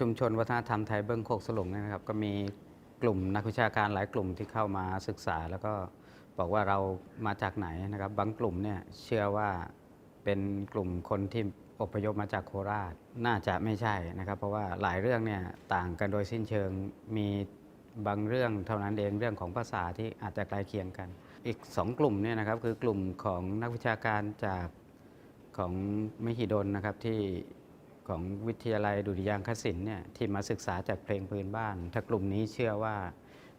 ชุมชนวัฒนธรรมไทยเบิ้งโคกสลุงเนยนะครับก็มีกลุ่มนักวิชาการหลายกลุ่มที่เข้ามาศึกษา แล้วก็บอกว่าเรามาจากไหนนะครับบางกลุ่มเนี่ยเชื่อว่าเป็นกลุ่มคนที่อพยพมาจากโคราชน่าจะไม่ใช่นะครับ เพราะว่าหลายเรื่องเนี่ยต่างกันโดยสิ้นเชิงมีบางเรื่องเท่านั้นเองเรื่องของภาษาที่อาจจะใกล้เคียงกัน อีกสองกลุ่มเนี่ยนะครับคือกลุ่มของนักวิชาการจากของมหิดลนะครับที่ ของวิทยาลัยดุริยางคศิลป์เนี่ยที่มาศึกษาจากเพลงพื้นบ้าน ถ้ากลุ่มนี้เชื่อว่า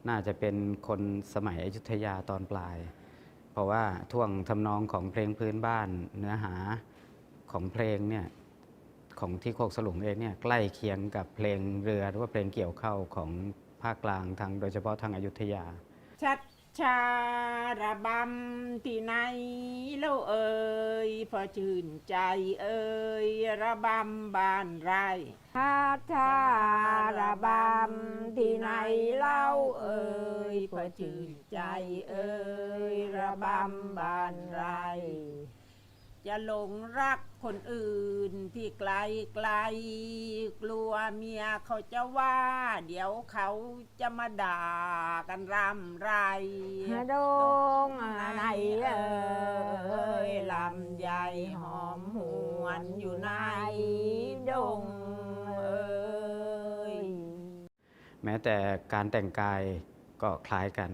น่าจะเป็นคนสมัยอยุธยาตอนปลาย เพราะว่าท่วงทำนองของเพลงพื้นบ้านเนื้อหาของเพลงเนี่ยของที่โคกสลุงเองเนี่ยใกล้เคียงกับเพลงเรือหรือว่าเพลงเกี่ยวเข้าของภาคกลางทางโดยเฉพาะทางอายุธยา ชัด ชาระบำที่ไหนเล่าเอ่ยพอชื่นใจเอ่ยระบำบ้านไรฮาชาระบำที่ไหนเล่าเอ่ยพอชื่นใจเอ่ยระบำบ้านไร จะหลงรักคนอื่นที่ไกลไกล กลัวเมียเขาจะว่า เดี๋ยวเขาจะมาด่ากันรำไรฮดงไหนเอ่ยลำใหญ่หอมหวนอยู่ในดงเอ่ยแม้แต่การแต่งกายก็คล้ายกัน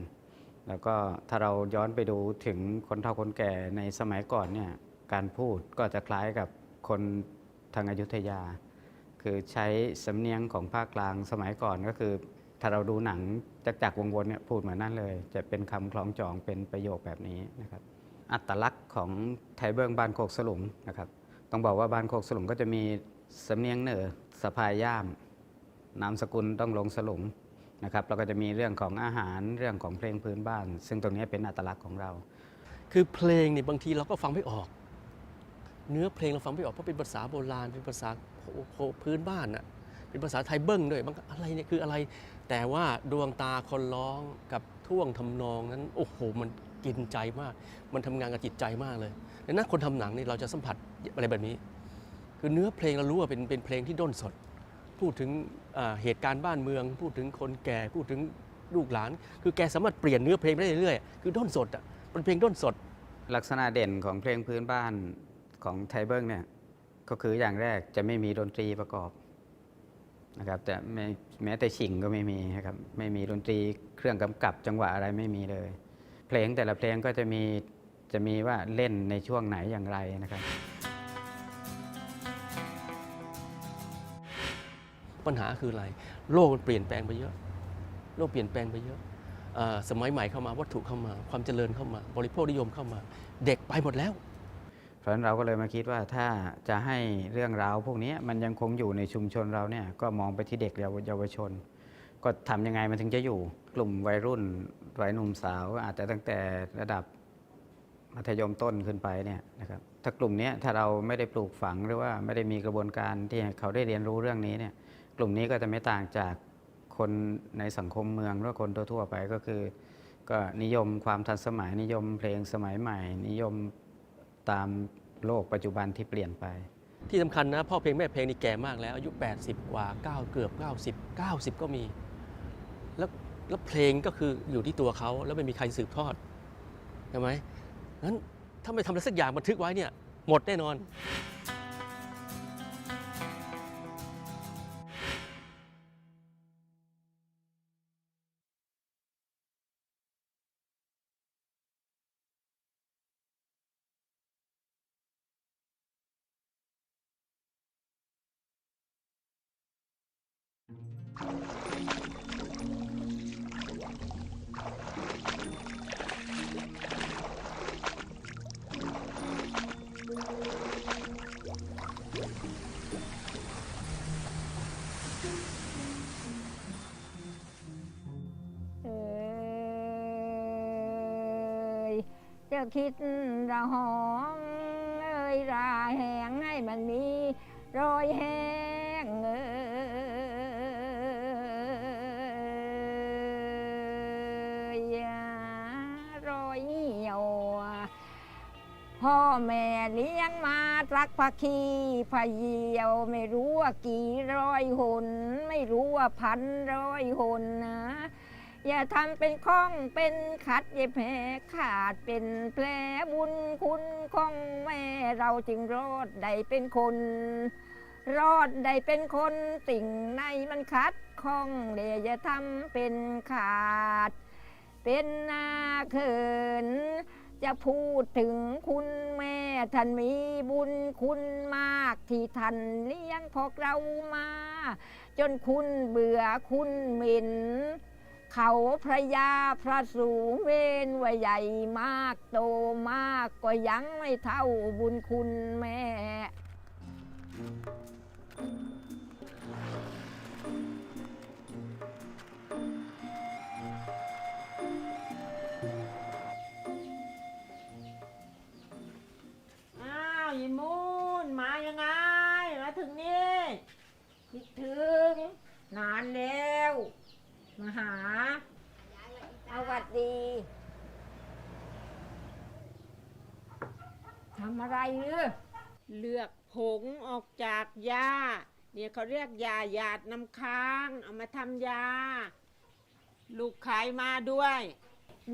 แล้วก็ถ้าเราย้อนไปดูถึงคนเฒ่าคนแก่ในสมัยก่อนเนี่ย การพูดก็จะคล้ายกับคนทางอยุธยา คือใช้สำเนียงของภาคกลางสมัยก่อนก็คือ ถ้าเราดูหนังจักจักวงวนเนี่ยพูดเหมือนนั่นเลย จะเป็นคำคล้องจองเป็นประโยคแบบนี้นะครับอัตลักษณ์ของไทยเบิ้งบ้านโคกสลุงนะครับต้องบอกว่าบ้านโคกสลุงก็จะมีสำเนียงเหนือสะพายย่าม นามสกุลต้องลงสลุงนะครับแล้วก็จะมีเรื่องของอาหารเรื่องของเพลงพื้นบ้าน ซึ่งตรงนี้เป็นอัตลักษณ์ของเรา คือเพลงเนี่ยบางทีเราก็ฟังไม่ออก เนื้อเพลงเราฟังไม่ออกเพราะเป็นภาษาโบราณ เป็นภาษาพื้นบ้านอะเป็นภาษาไทยเบิ้งด้วยบางอะไรเนี่ยคืออะไร แต่ว่าดวงตาคนร้องกับท่วงทำนองนั้นโอ้โหมันกินใจมาก มันทำงานกับจิตใจมากเลยดังนั้นคนทำหนังเนี่ยเราจะสัมผัสอะไรแบบนี้ คือเนื้อเพลงเรารู้ว่าเป็นเป็นเพลงที่ด้นสด พูดถึงเหตุการณ์บ้านเมือง พูดถึงคนแก่พูดถึงลูกหลาน คือแกสามารถเปลี่ยนเนื้อเพลงไปได้เรื่อยๆ คือด้นสดอะ เป็นเพลงด้นสด ลักษณะเด่นของเพลงพื้นบ้าน ของไทเบิ้งเนี่ยก็คืออย่างแรกจะไม่มีดนตรีประกอบนะครับแต่แม้แม้แต่ฉิงก็ไม่มีนะครับไม่มีดนตรีเครื่องกำกับจังหวะอะไรไม่มีเลย เพลงแต่ละเพลงก็จะมีจะมีว่าเล่นในช่วงไหนอย่างไรนะครับ ปัญหาคืออะไร โลกมันเปลี่ยนแปลงไปเยอะ โลกเปลี่ยนแปลงไปเยอะสมัยใหม่เข้ามาวัตถุเข้ามา ความเจริญเข้ามา บริโภคนิยมเข้ามา เด็กไปหมดแล้ว ราะฉะนั้นเราก็เลยมาคิดว่าถ้าจะให้เรื่องราวพวกนี้มันยังคงอยู่ในชุมชนเราเนี่ยก็มองไปที่เด็กเยาวชน ก็ทำยังไงมันถึงจะอยู่กลุ่มวัยรุ่นวัยหนุ่มสาวอาจจะตั้งแต่ระดับมัธยมต้นขึ้นไปเนี่ยนะครับถ้ากลุ่มนี้ถ้าเราไม่ได้ปลูกฝังหรือว่าไม่ได้มีกระบวนการที่เขาได้เรียนรู้เรื่องนี้เนี่ยกลุ่มนี้ก็จะไม่ต่างจากคนในสังคมเมืองหรือคนทั่วๆไปก็คือ ก็นิยมความทันสมัยนิยมเพลงสมัยใหม่ นิยม ตามโลกปัจจุบันที่เปลี่ยนไป ที่สำคัญนะพ่อเพลงแม่เพลงนี่แก่มากแล้ว อายุ 80 กว่า 9 เกือบ 90 90 ก็มี แล้วแล้วเพลงก็คืออยู่ที่ตัวเขาแล้วไม่มีใครสืบทอดใช่ไหมนั้นถ้าไม่ทำอะไรสักอย่างบันทึกไว้เนี่ยหมดแน่นอน จะคิดระหองเอ้ยราแหงให้มันมีรอยแหงเอ้ยรอยเหี่ยวพ่อแม่เลี้ยงมารักพักคีพะเยียว ไม่รู้ว่ากี่ร้อยหน ไม่รู้ว่าพันร้อยหนนะ อย่าทำเป็นข้องเป็นขัดอย่าแพ้ขาดเป็นแผลบุญคุณของแม่เราจึงรอดได้เป็นคน รอดได้เป็นคนสิ่งในมันคัดข้องเดี๋ยวอย่าทำเป็นขาด เป็นหน้าเขิน จะพูดถึงคุณแม่ท่านมีบุญคุณมากที่ท่านเลี้ยงพวกเรามา จนคุณเบื่อคุณหม็น เขาพระยาพระสูงเวนว่าใหญ่มากโตมากก็ยังไม่เท่าบุญคุณแม่ อะไรเนื้อเลือกผงออกจากยาเนี่ยเขาเรียกยาหยาดน้ำค้าง เอามาทำยา ลูกขายมาด้วย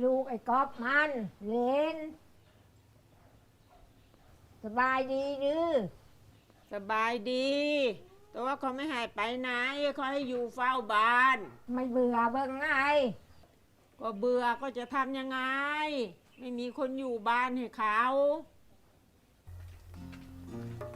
ลูกไอ้ก๊อฟมันเลนสบายดีหรือสบายดี แต่ว่าเขาไม่ให้ไปไหนเขาให้อยู่เฝ้าบ้าน ไม่เบื่อเบิ่งไงก็เบื่อก็จะทำยังไง ไม่มีคนอยู่บ้านให้เขา Thank you.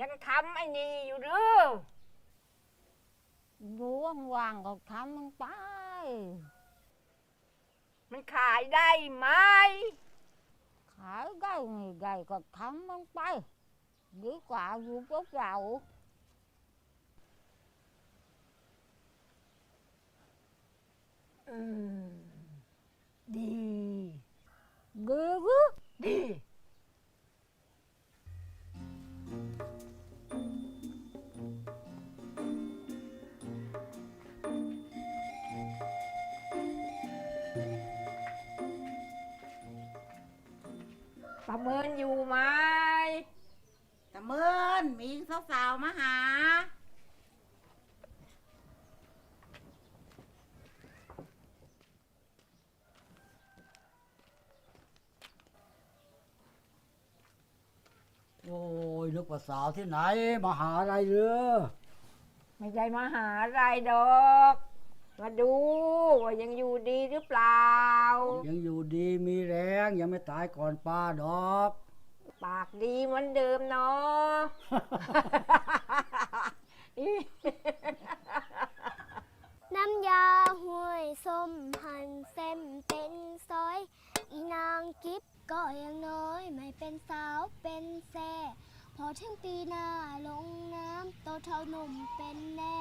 ยังทำไอ้นี่อยู่หรือรู้ว่างๆก็ทำมันไป มันขายได้ไหม ขายได้ไงได้ก็ทำมันไปดีกว่าอยู่พวกเราอืม สาวๆมาหา โอ้ยนึกว่าสาวที่ไหนมาหาอะไรเรือไม่ใช่มาหาอะไรดอก มาดูว่ายังอยู่ดีหรือเปล่า ยังอยู่ดีมีแรงยังไม่ตายก่อนป้าดอก ปากดีเหมือนเดิมเนาะ น้ำยาห้วยส้มหั่นเส้นเป็นซอย อีนางกิฟก็ยังน้อย ไม่เป็นสาวเป็นแซ่พอถึงปีหน้าลงน้ำโตเท่าหนุ่มเป็นแน่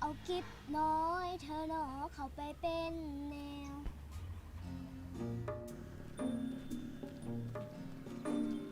เอากิฟน้อยเธอหนอเข้าไปเป็นแนวมุก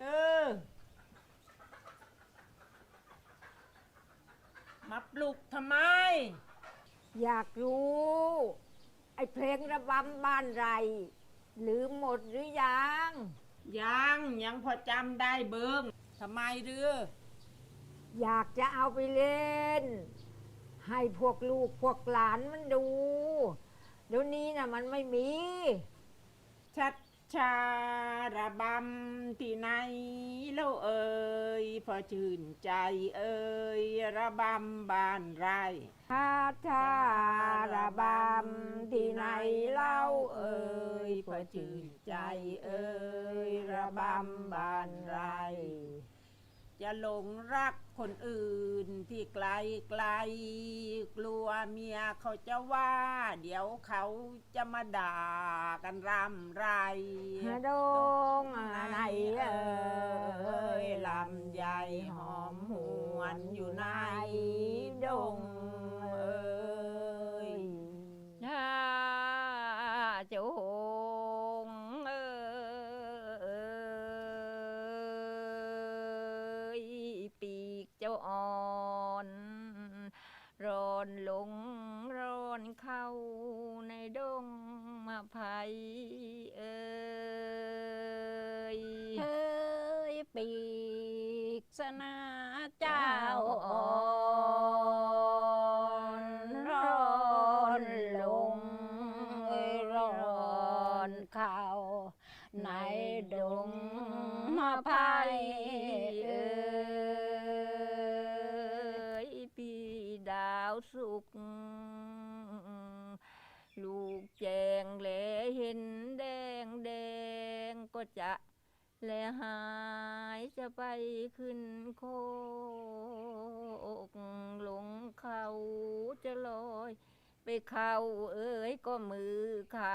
เออ มาปลุกทำ ไม อยากรู้ ไอ้เพลงระบำบ้านไร ลืมหมดหรือยัง ยังยังพอจำได้เบิงทำไมเรืออยากจะเอาไปเล่น ให้พวกลูกพวกหลานมันดู เดี๋ยวนี้นะมันไม่มี ชัด ชาระบำที่ไหนเล่าเอ่ยพอชื่นใจเอ่ยระบำบ้านไรคาถาระบำที่ไหนเล่าเอ่ยพอชื่นใจเอ่ยระบำบานไร จะหลงรักคนอื่นที่ไกลไกล กลัวเมียเขาจะว่า เดี๋ยวเขาจะมาด่ากันรำไรดงไหนเอ่ยลำใหญ่หอมหวนอยู่ในดงเอ้ยถ้าเจ้ ปีกสนาเจ้า ขึ้นโคกลงเขาจะลอย ไปเข้าเอ้ยก็มือใคร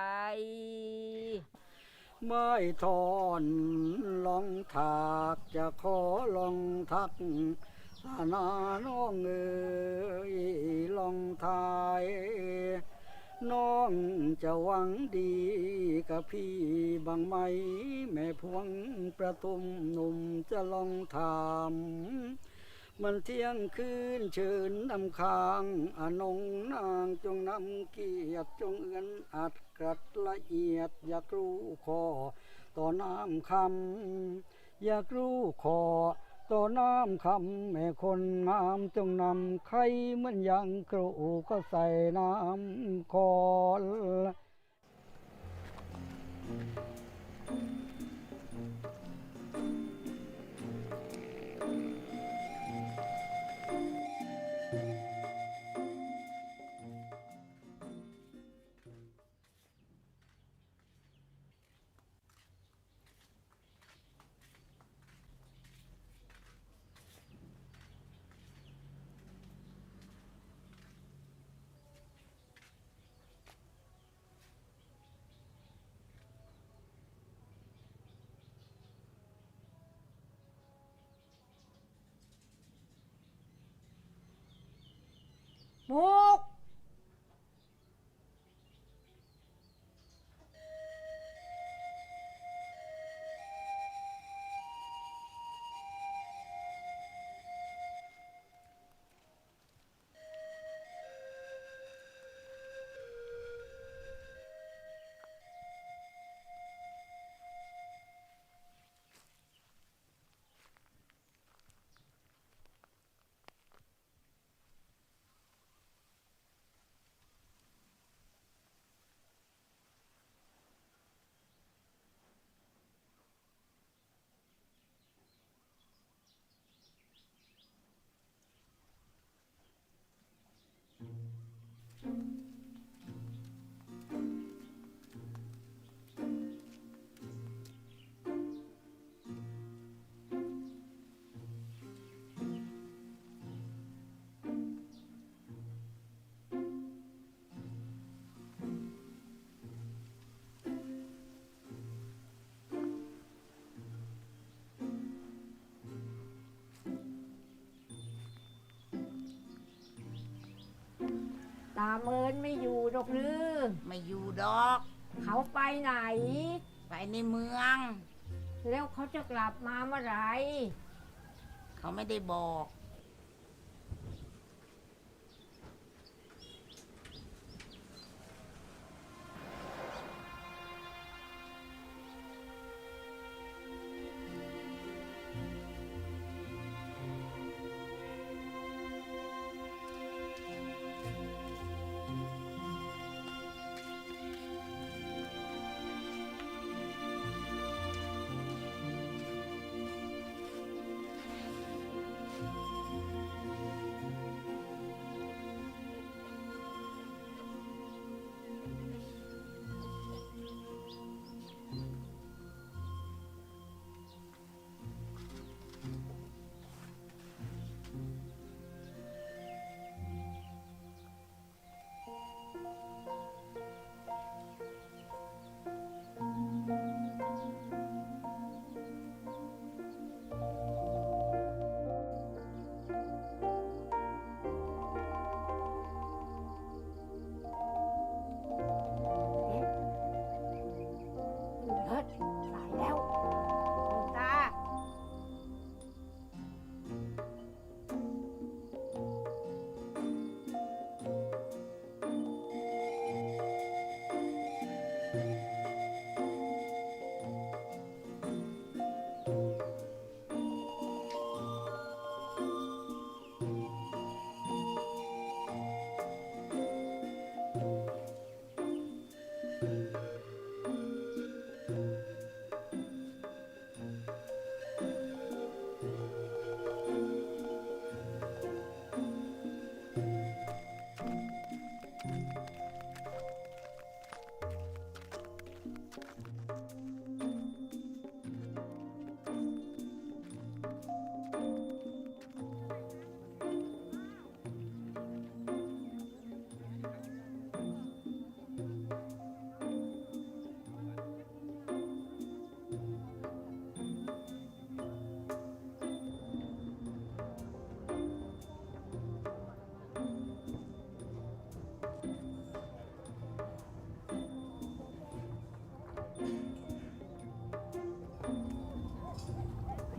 ไม่ทอนลองถากจะขอลองทักสานาน้องเอ๋ยลองทาย น้องจะหวังดีกับพี่บางไหม แม่พวงประตุมหนุ่มจะลองถามมันเที่ยงคืนเชิญนำค้างอนงนางจงนำเกียรติจงเอื้อนอัดกรัดละเอียด อยากรู้คอต่อน้ำคำอยากรู้คอ ต่อน้ำคำแม่คนงามจงนำไข่เหมือนยังกรูก็ใส่น้ำคอล ตาเมินไม่อยู่ดอกหรือไม่อยู่ดอก เขาไปไหน ไปในเมือง แล้วเขาจะกลับมาเมื่อไหร่เขาไม่ได้บอก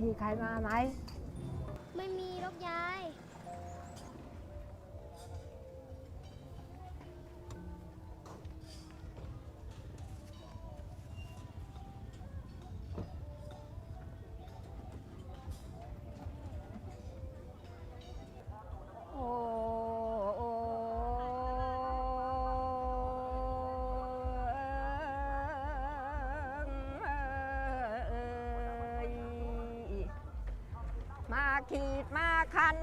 มีใครมาไหม ไม่มีหรกยา ขีดมาคัน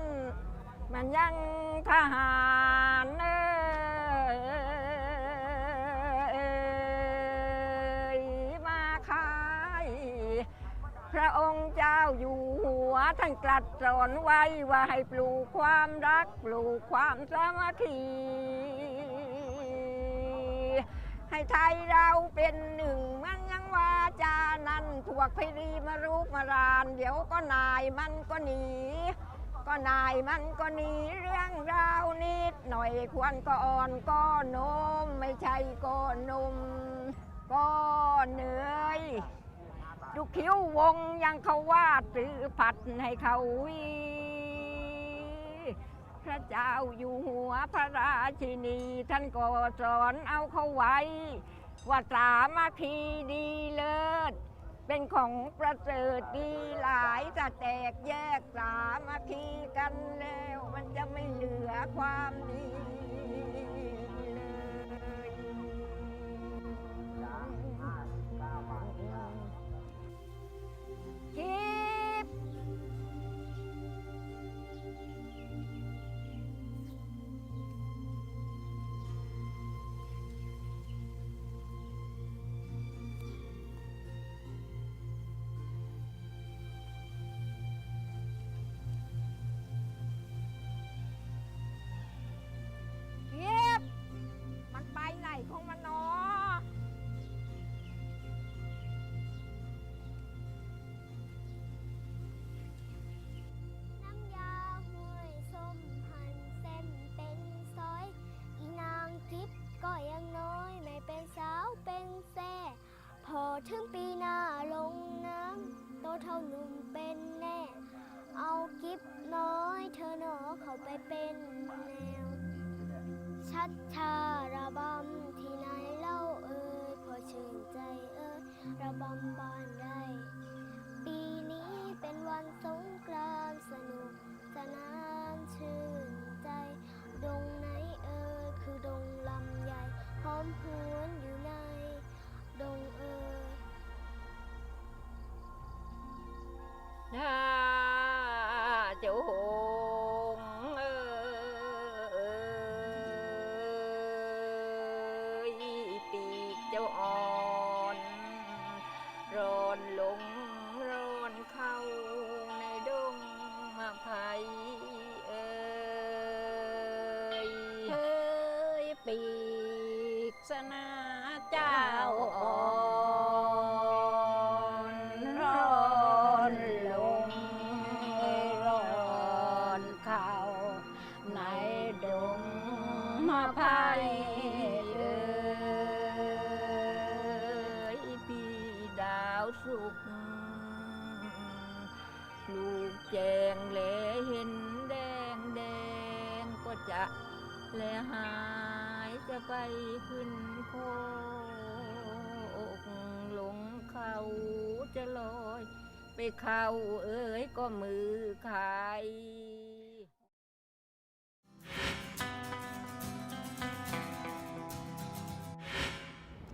มันยังทหารเอ้ยมาขายพระองค์เจ้าอยู่หัวท่านกลัดสอนไว้ว่าให้ปลูกความรักปลูกความสามัคคีให้ไทยเราเป็นหนึ่ง วกไพรีมารุกมาราน เดี๋ยวก็นายมันก็หนี ก็นายมันก็หนีเรื่องราวนิดหน่อยควรก็อ่อนก็นมไม่ใช่ก็นมก็เหนื่อยดูคิ้ววงยังเขาวาดตือผัดให้เขาวีพระเจ้าอยู่หัวพระราชินี ท่านก็สอนเอาเขาไว้ ว่าสามัคคีดีเลิศ เป็นของประเสริฐดีหลายจะแตกแยกสามัคคีกันแล้ว มันจะไม่เหลือความดีเลยกิบ เท่าหนุ่มเป็นแน่ เอากิฟน้อยเธอหนอเขาไปเป็นแนว ชัดชาระบำที่ไหนเล่าเอ่ยพอชื่นใจเอ่ยระบำบ้านใดปีนี้เป็นวันสงกรานต์สนุกสนานชื่นใจ ดงไหนเอ่ยคือดงลำใหญ่หอมหวนอยู่ใน ดงเอ่ย เจ้าหงเอยปีกเจ้าอ่อนร้อนลงร้อนเข้าในดงมาไผ่เอยเฮ้ยปีกสนาเจ้าอ่อน ไปขึ้นโคกหลงเขาจะลอย ไปเขาเอ้ยก็มือใคร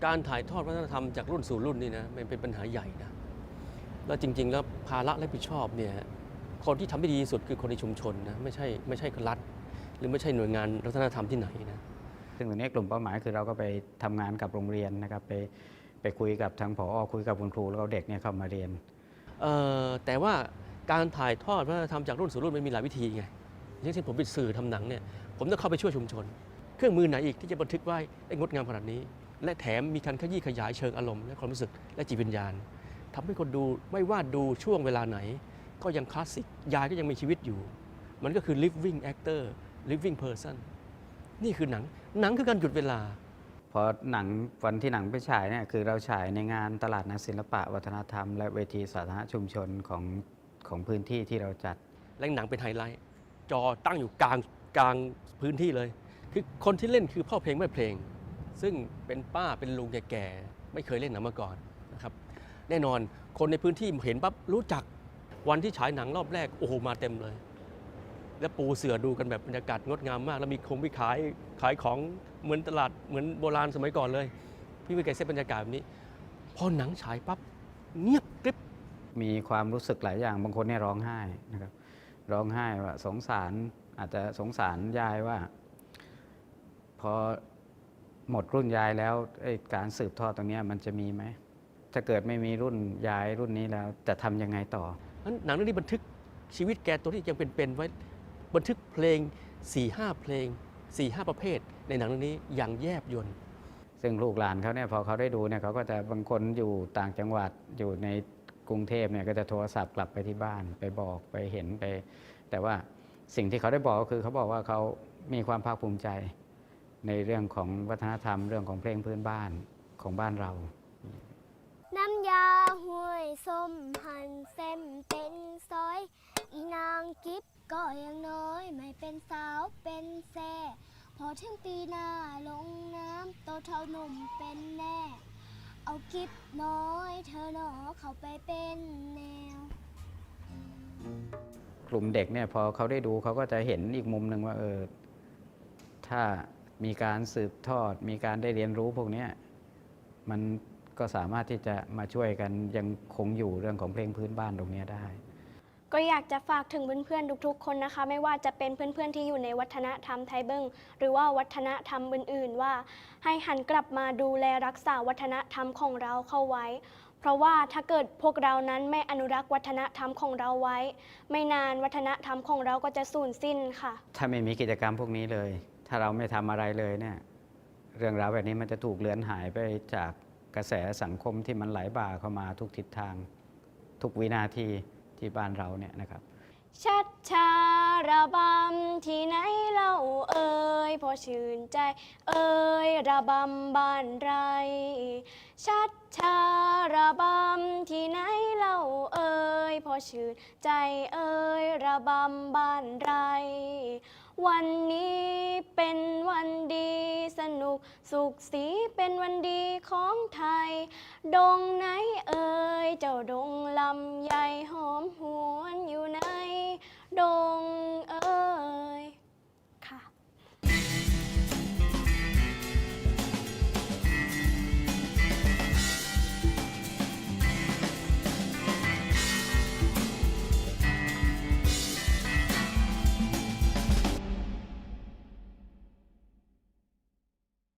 การถ่ายทอดวัฒนธรรมจากรุ่นสู่รุ่นนี่นะมันเป็นปัญหาใหญ่นะแล้วจริง ๆ แล้วภาระรับผิดชอบเนี่ยคนที่ทำได้ดีที่สุดคือคนในชุมชนนะไม่ใช่ไม่ใช่รัฐ หรือไม่ใช่หน่วยงานวัฒนธรรมที่ไหนนะ ซึ่งตรงนี้กลุ่มเป้าหมายคือเราก็ไปทำงานกับโรงเรียนนะครับไปไปคุยกับทางผอคุยกับคุณครูแล้วก็เด็กเนี่ยเข้ามาเรียนเอ่อแต่ว่าการถ่ายทอดวัฒนธรรมจากรุ่นสู่รุ่นมันมีหลายวิธีไงอย่างเช่นผมเป็นสื่อทำหนังเนี่ยผมต้องเข้าไปช่วยชุมชน เครื่องมือไหนอีกที่จะบันทึกไว้ได้งดงามขนาดนี้ และแถมมีการขยี้ขยายเชิงอารมณ์และความรู้สึกและจิตวิญญาณทำให้คนดูไม่ว่าดูช่วงเวลาไหน ก็ยังคลาสสิกยายก็ยังมีชีวิตอยู่ มันก็คือ living actor living person นี่คือหนัง หนังคือการหยุดเวลา พอหนังวันที่หนังไปฉายเนี่ยคือเราฉายในงานตลาดนักศิลปะ วัฒนธรรม และเวทีสาธารณะชุมชนของของพื้นที่ที่เราจัด และหนังเป็นไฮไลท์จอตั้งอยู่กลางกลางพื้นที่เลย คือคนที่เล่นคือพ่อเพลงแม่เพลง ซึ่งเป็นป้าเป็นลุงแก่ๆไม่เคยเล่นหนังมาก่อนนะครับแน่นอนคนในพื้นที่เห็นปั๊บรู้จักวันที่ฉายหนังรอบแรกโอ้โหมาเต็มเลย แล้วปูเสือดูกันแบบบรรยากาศงดงามมาก แล้วมีคงมีขายขายของเหมือนตลาดเหมือนโบราณสมัยก่อนเลย พี่ไม่เคยเซตบรรยากาศแบบนี้ พอหนังฉายปั๊บเงียบกริบมีความรู้สึกหลายอย่างบางคนเนี่ยร้องไห้นะครับ ร้องไห้ว่าสงสารอาจจะสงสารยายว่า พอหมดรุ่นยายแล้วไอ้การสืบทอดตรงเนี้ยมันจะมีไหมถ้าเกิดไม่มีรุ่นยายรุ่นนี้แล้วจะทำยังไงต่อนั้นหนังเรื่องนี้บันทึกชีวิตแกตัวที่ยังเป็นๆไว้ บันทึกเพลง4ี่ห้าเพลง4ี่ห้าประเภท ในหนังเรื่องนี้อย่างแยบยลซึ่งลูกหลานเขาเนี่ยพอเขาได้ดูเนี่ยเขาก็จะบางคนอยู่ต่างจังหวัดอยู่ในกรุงเทพเนี่ยก็จะโทรศัพท์กลับไปที่บ้านไปบอกไปเห็นไป แต่ว่าสิ่งที่เขาได้บอกก็คือเขาบอกว่าเขามีความภาคภูมิใจในเรื่องของวัฒนธรรมเรื่องของเพลงพื้นบ้านของบ้านเรา น้ำยาห้วยส้มหั่นเส้นเป็นซอย อีนางกิฟก็ยังน้อยไม่เป็นสาวเป็นแซ่พอถึงปีหน้าลงน้ำโตเท่าหนุ่มเป็นแน่ เอากิฟน้อยเธอหนอเข้าไปเป็นแนว กลุ่มเด็กเนี่ยพอเขาได้ดูเขาก็จะเห็นอีกมุมหนึ่งว่าเออถ้ามีการสืบทอด มีการได้เรียนรู้พวกนี้มันก็สามารถที่จะมาช่วยกันยังคงอยู่เรื่องของเพลงพื้นบ้านตรงนี้ได้ ก็อยากจะฝากถึงเพื่อนๆทุกๆคนนะคะ ไม่ว่าจะเป็นเพื่อนๆที่อยู่ในวัฒนธรรมไทยเบิ้งหรือว่าวัฒนธรรมอื่นๆ ว่า ให้หันกลับมาดูแลรักษาวัฒนธรรมของเราเข้าไว้ เพราะว่าถ้าเกิดพวกเรานั้นไม่อนุรักษ์วัฒนธรรมของเราไว้ ไม่นานวัฒนธรรมของเราก็จะสูญสิ้นค่ะ ถ้าไม่มีกิจกรรมพวกนี้เลย ถ้าเราไม่ทำอะไรเลยเนี่ยเรื่องราวแบบนี้มันจะถูกเลือนหายไปจากกระแสสังคมที่มันไหลบ่าเข้ามาทุกทิศทาง ทุกวินาที ที่บ้านเราเนี่ยนะครับ ชัดชาระบำที่ไหนเราเอ่ยพอชื่นใจ เอ่ยระบำบ้านไร ชัดชาระบำที่ไหนเราเอ่ยพอชื่นใจเอ่ยระบำบ้านไร วันนี้เป็นวันดีสนุกสุขสีเป็นวันดีของไทย ดงไหนเอ่ยเจ้าดงลำใหญ่หอมหวนอยู่ใน ดงเอ่ย